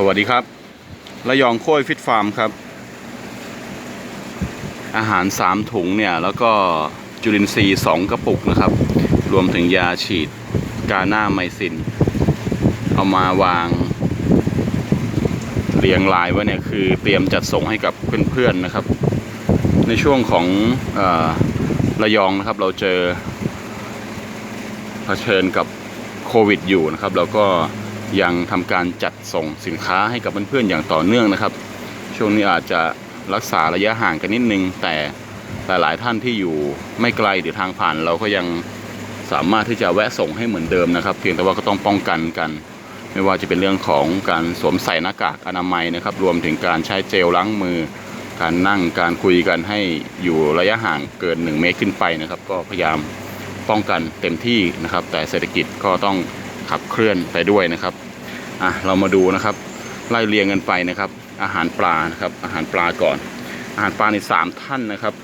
สวัสดีครับ ระยองโค้ยฟิตฟาร์มครับ อาหาร 3 ถุงเนี่ย แล้วก็จุลินทรีย์ 2 กระปุกนะครับ รวมถึงยาฉีดกาหน้าไมซิน เอามาวางเรียงรายไว้เนี่ย คือเตรียมจัดส่งให้กับเพื่อนๆนะครับ ในช่วงของออระยองนะครับเราเจอเผชิญกับโควิดอยู่นะครับ แล้วก็ ยังทำการจัดส่งสินค้าให้กับเพื่อนๆอย่างต่อเนื่องนะครับ ช่วงนี้อาจจะรักษาระยะห่างกันนิดนึง แต่หลายๆท่านที่อยู่ไม่ไกลหรือทางผ่านเราก็ยังสามารถที่จะแวะส่งให้เหมือนเดิมนะครับ เพียงแต่ว่าก็ต้องป้องกันกัน ไม่ว่าจะเป็นเรื่องของการสวมใส่หน้ากากอนามัยนะครับ รวมถึงการใช้เจลล้างมือ การนั่งการคุยกันให้อยู่ระยะห่างเกิน 1 เมตรขึ้นไปนะครับ ก็พยายามป้องกันเต็มที่นะครับ แต่เศรษฐกิจก็ต้อง ขับเคลื่อนไปด้วยนะครับอะเรามาดูนะครับ ไล่เรียงกันไปนะครับ อาหารปลานะครับ อาหารปลาก่อน อาหารปลาในสามท่านนะครับ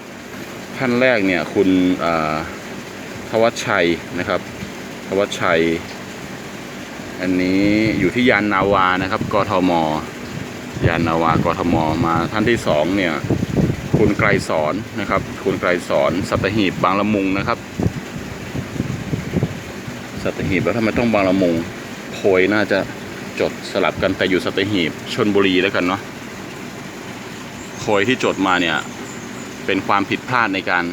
ท่านแรกเนี่ยคุณทวัชชัยนะครับทวัชชัย อันนี้อยู่ที่ยานนาวานะครับกทมยานนาวากทมมาท่านที่สองเนี่ยคุณไกรสอนนะครับ คุณไกรสอนสัตหีบบางละมุงนะครับ สัตหีบแล้วทำไมต้องบางละมุงโพยน่าจะจดสลับกันแต่อยู่สัตหีบชนบุรีแล้วกันเนาะโพยที่จดมาเนี่ย เป็นความผิดพลาดในการ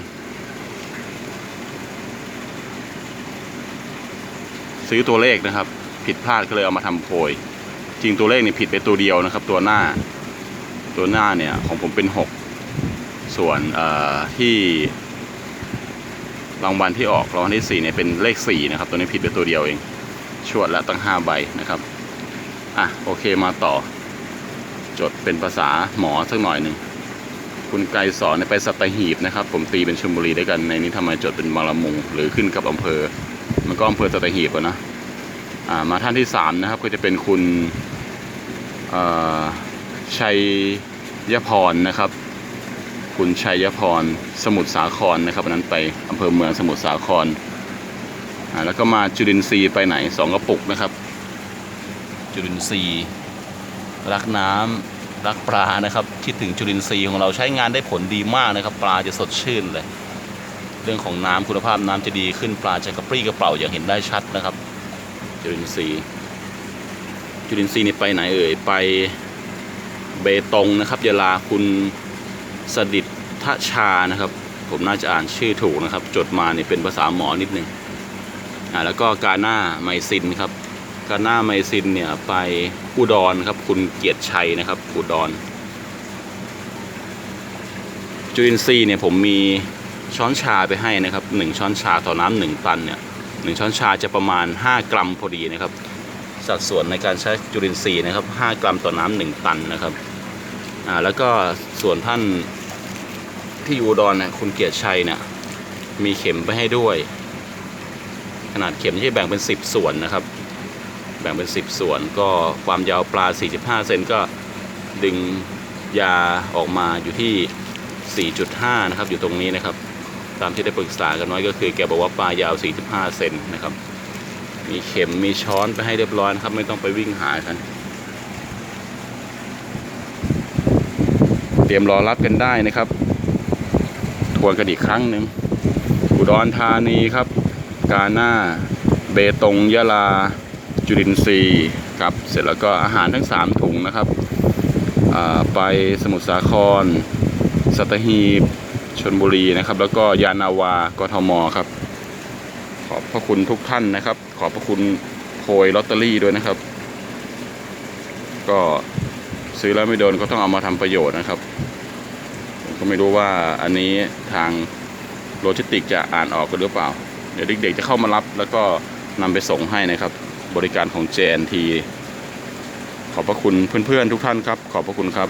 ซื้อตัวเลขนะครับ ผิดพลาดก็เลยเอามาทำโพย จริงตัวเลขนี่ผิดไปตัวเดียวนะครับ ตัวหน้าตัวหน้าเนี่ยของผมเป็นหกส่วนที่ รางวัลที่ออกรางวัลที่สี่เนี่ยเป็นเลขสี่นะครับ ตัวนี้ผิดไปตัวเดียวเอง ชวดละตั้งห้าใบนะครับ อะ โอเคมาต่อ จดเป็นภาษาหมอสักหน่อยหนึ่ง คุณไกรสอนไปสัตหีบนะครับ ผมตีเป็นชลบุรีด้วยกัน ในนี้ทำไมจดเป็นบางละมุง หรือขึ้นกับอำเภอ มันก็อำเภอสัตหีบอะนะ อ่า มาท่านที่สามนะครับ ก็จะเป็นคุณชัยยพรนะครับ คุณชัยพรสมุทรสาครนะครับอันนั้นไปอำเภอเมืองสมุทรสาครอ่าแล้วก็มาจุลินทรีย์ไปไหนสองกระปุกนะครับ จุลินทรีย์รักน้ำรักปลานะครับคิดถึงจุลินทรีย์ของเราใช้งานได้ผลดีมากนะครับ ปลาจะสดชื่นเลย เรื่องของน้ำคุณภาพน้ำจะดีขึ้นปลาจะกระปรี้กระเป๋าอย่างเห็นได้ชัดนะครับ จุลินทรีย์จุลินทรีย์นี่ไปไหนเอ่ยไปเบตงนะครับยาลาคุณสดิษ ฐชานะครับ ผมน่าจะอ่านชื่อถูกนะครับ จดมาเนี่ยเป็นภาษาหมอนิดนึงอ่าแล้วก็กาหน้าไมซินครับกาหน้าไมซินเนี่ยไปอุดรครับ คุณเกียรติชัยนะครับอุดรจุลินทรีย์เนี่ยผมมีช้อนชาไปให้นะครับหนึ่งช้อนชาต่อน้ำหนึ่งตันเนี่ยหนึ่งช้อนชาจะประมาณ 5 กรัมพอดีนะครับ สัดส่วนในการใช้จุลินทรีย์นะครับ 5 กรัมต่อน้ำหนึ่งตันนะครับอ่าแล้วก็ส่วนท่าน ที่อยู่อุดรเนี่ยคุณเกียรติชัยเนี่ยมีเข็มไปให้ด้วย ขนาดเข็มที่แบ่งเป็น 10 ส่วนนะครับ แบ่งเป็น 10 ส่วน ก็ความยาวปลา 45 เซนก็ดึงยาออกมาอยู่ที่ 4.5 นะครับ อยู่ตรงนี้นะครับ ตามที่ได้ปรึกษากันไว้ก็คือแกบอกว่าปลายาว 45 เซนนะครับ มีเข็มมีช้อนไปให้เรียบร้อยนะครับ ไม่ต้องไปวิ่งหากัน เตรียมรอรับกันได้นะครับ ทวนกันอีกครั้งหนึ่งอุดรธานีครับ กาหน้า เบตงยะลา จุลินทรีย์ครับ เสร็จแล้วก็อาหารทั้ง 3 ถุงนะครับ ไปสมุทรสาคร สัตหีบชนบุรีนะครับ แล้วก็ยานาวากทมครับ ขอบพระคุณทุกท่านนะครับ ขอบพระคุณโพยลอตเตอรี่ด้วยนะครับ ก็ซื้อแล้วไม่โดนก็ต้องเอามาทำประโยชน์นะครับ ก็ไม่รู้ว่าอันนี้ทางโลจิสติกจะอ่านออกกันหรือเปล่า เดี๋ยวเด็กๆจะเข้ามารับแล้วก็นำไปส่งให้นะครับ บริการของ JNT ขอบพระคุณเพื่อนๆทุกท่านครับ ขอบพระคุณครับ